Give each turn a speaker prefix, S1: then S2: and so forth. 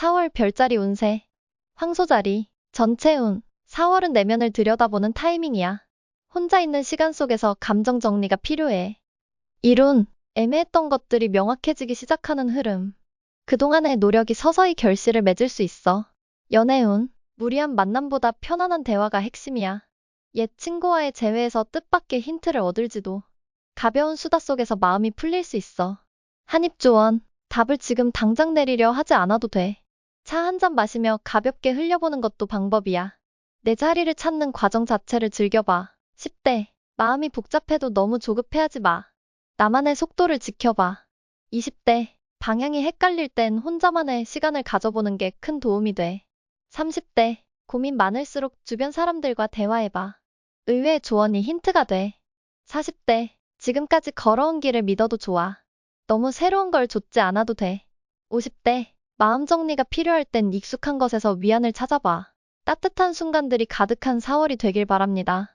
S1: 4월 별자리 운세. 황소자리. 전체 운. 4월은 내면을 들여다보는 타이밍이야. 혼자 있는 시간 속에서 감정 정리가 필요해. 일운. 애매했던 것들이 명확해지기 시작하는 흐름. 그동안의 노력이 서서히 결실을 맺을 수 있어. 연애운. 무리한 만남보다 편안한 대화가 핵심이야. 옛 친구와의 재회에서 뜻밖의 힌트를 얻을지도. 가벼운 수다 속에서 마음이 풀릴 수 있어. 한입 조언. 답을 지금 당장 내리려 하지 않아도 돼. 차 한 잔 마시며 가볍게 흘려보는 것도 방법이야. 내 자리를 찾는 과정 자체를 즐겨봐. 10대. 마음이 복잡해도 너무 조급해하지 마. 나만의 속도를 지켜봐. 20대. 방향이 헷갈릴 땐 혼자만의 시간을 가져보는 게 큰 도움이 돼. 30대. 고민 많을수록 주변 사람들과 대화해봐. 의외의 조언이 힌트가 돼. 40대. 지금까지 걸어온 길을 믿어도 좋아. 너무 새로운 걸 좇지 않아도 돼. 50대. 마음 정리가 필요할 땐 익숙한 것에서 위안을 찾아봐. 따뜻한 순간들이 가득한 4월이 되길 바랍니다.